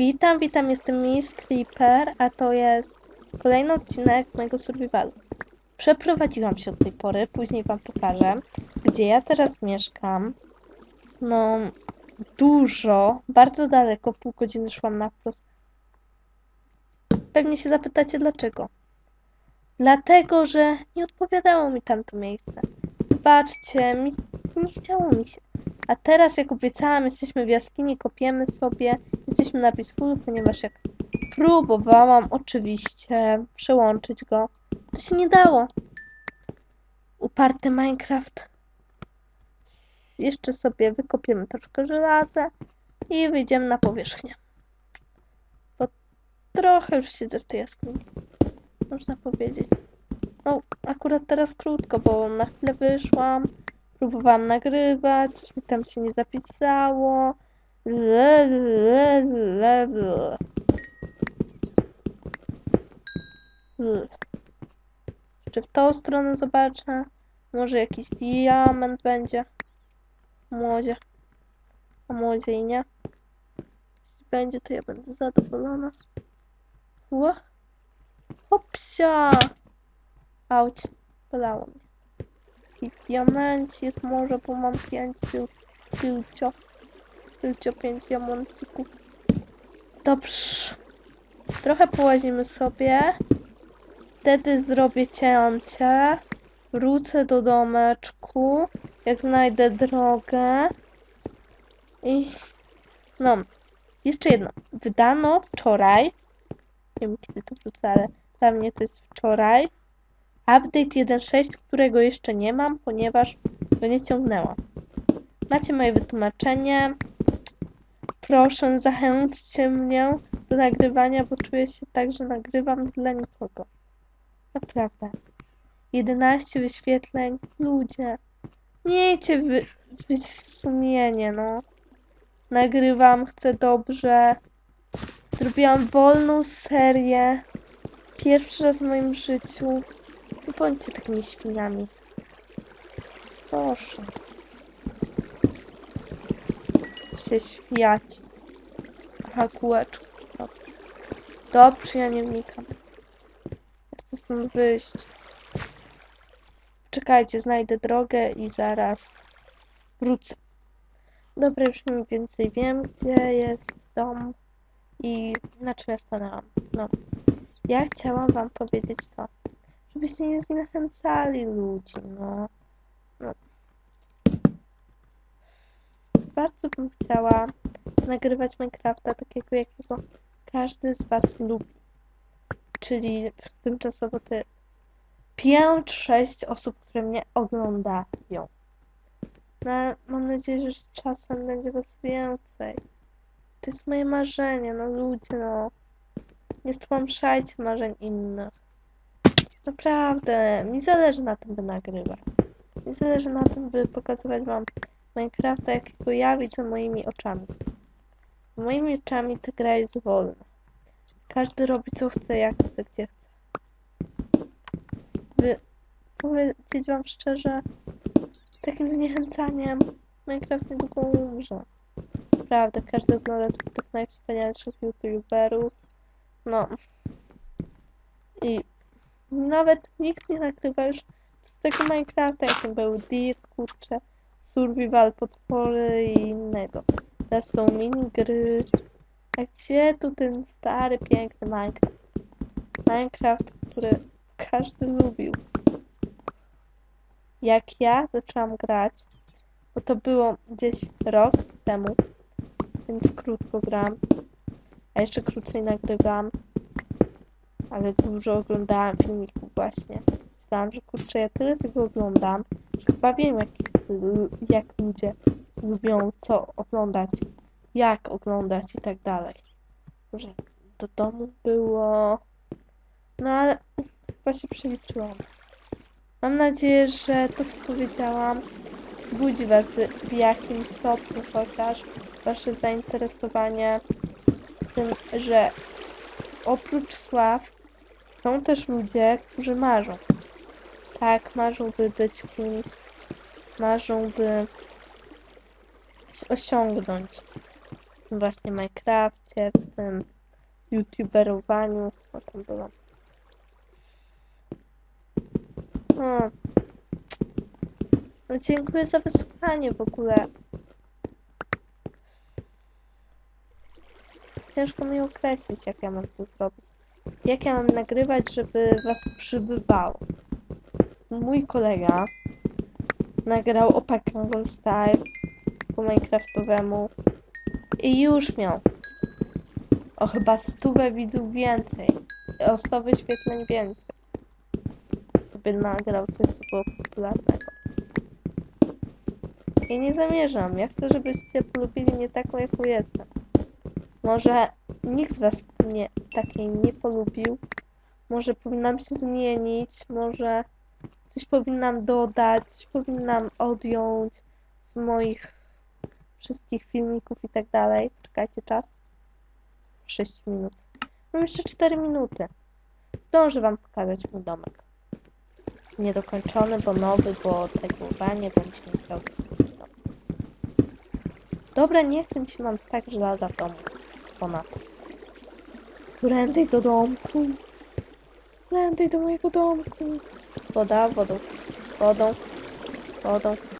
Witam, witam, jestem Miss Creeper, a to jest kolejny odcinek mojego survivalu. Przeprowadziłam się od tej pory, później wam pokażę, gdzie ja teraz mieszkam. No, dużo, bardzo daleko, pół godziny szłam na wprost. Pewnie się zapytacie dlaczego. Dlatego, że nie odpowiadało mi tamto miejsce. Wybaczcie, mi nie chciało mi się. A teraz, jak obiecałam, jesteśmy w jaskini, kopiemy sobie. Jesteśmy na Peacefulu, ponieważ jak próbowałam oczywiście przełączyć go, to się nie dało. Uparty Minecraft. Jeszcze sobie wykopiemy troszkę żelaza i wyjdziemy na powierzchnię. Bo trochę już siedzę w tej jaskini. Można powiedzieć. No, akurat teraz krótko, bo na chwilę wyszłam. Próbowałam nagrywać, mi tam się nie zapisało. Le, le, le. Le. Czy w tą stronę zobaczę? Może jakiś diament będzie? Młodzie. A młodzie i nie. Jeśli będzie, to ja będę zadowolona. Ła. Hopsia! Auć. Bolało mnie. Jakiś diamencik może, bo mam pięć tył. Tyłcio pięć diamencików. Dobrze. Trochę połazimy sobie. Wtedy zrobię cięcie. Wrócę do domeczku. Jak znajdę drogę. I... No. Jeszcze jedno. Wydano wczoraj. Nie wiem kiedy to wrzucę, ale dla mnie to jest wczoraj update 1.6, którego jeszcze nie mam, ponieważ go nie ciągnęłam. Macie moje wytłumaczenie. Proszę, zachęćcie mnie do nagrywania, bo czuję się tak, że nagrywam dla nikogo. Naprawdę. 11 wyświetleń. Ludzie. Miejcie wy, wy sumienie, no. Nagrywam, chcę dobrze. Zrobiłam wolną serię. Pierwszy raz w moim życiu. Nie bądźcie takimi świniami. Proszę. Się śmiać. Aha, kółeczko. Dobrze. Dobrze, ja nie wnikam. Ja Chcę stąd wyjść. Czekajcie, znajdę drogę i zaraz wrócę. Dobra, już mniej więcej wiem, gdzie jest dom i na czym ja stanęłam. No. Ja chciałam wam powiedzieć to żebyście nie zniechęcali ludzi, no. no. Bardzo bym chciała nagrywać Minecrafta takiego, jakiego każdy z was lubi. Czyli tymczasowo te 5-6 osób, które mnie oglądają. No, mam nadzieję, że z czasem będzie was więcej. To jest moje marzenie, no ludzie, no. Nie stłamszajcie marzeń innych. Naprawdę, mi zależy na tym, by nagrywać. Mi zależy na tym, by pokazywać wam Minecrafta, jakiego ja widzę moimi oczami. Moimi oczami ta gra jest wolna. Każdy robi co chce, jak chce, gdzie chce. By powiedzieć wam szczerze, takim zniechęcaniem Minecraft niedługo umrze. Naprawdę, każdy ogląda tych najwspanialszych youtuberów. No. I nawet nikt nie nagrywa już z tego Minecrafta, jakim był Dirt, kurczę, Survival, potwory i innego. Teraz są minigry. A gdzie tu ten stary, piękny Minecraft? Minecraft, który każdy lubił. Jak ja zaczęłam grać, bo to było gdzieś rok temu, więc krótko gram, a jeszcze krócej nagrywam ale dużo oglądałam filmików właśnie. Myślałam, że kurczę, ja tyle tego oglądam, że chyba wiem, jak, jak ludzie lubią co oglądać, jak oglądać i tak dalej. Że do domu było... No ale chyba się przeliczyłam. Mam nadzieję, że to, co powiedziałam, budzi was w, jakimś stopniu chociaż. wasze zainteresowanie tym, że oprócz sław są też ludzie, którzy marzą. Tak, marzą, by być kimś, marzą, by osiągnąć w tym właśnie Minecrafcie, w tym youtuberowaniu, o tam byłam. O. No dziękuję za wysłuchanie w ogóle. Ciężko mi określić, jak ja mam to zrobić. Jak ja mam nagrywać, żeby was przybywało. Mój kolega nagrał Opak Gangnam Style po Minecraftowemu i już miał o chyba stówę widzów więcej, o 100 wyświetleń więcej. Sobie nagrał coś, co było popularnego. I nie zamierzam. Ja chcę, żebyście polubili mnie taką, jaką jestem. Może nikt z was mnie takiej nie polubił. Może powinnam się zmienić. Może coś powinnam dodać. Coś powinnam odjąć z moich wszystkich filmików i tak dalej. Czekajcie czas. 6 minut. Mam jeszcze 4 minuty. Zdążę wam pokazać mój domek. Niedokończony, bo nowy, bo tego chyba nie będzie musiał. Dobra, nie chcę mi się mam tak żelaza w domu. Ponad. Prędzej do domku. Prędzej do mojego domku. Woda, wodą. Wodą. Wodą.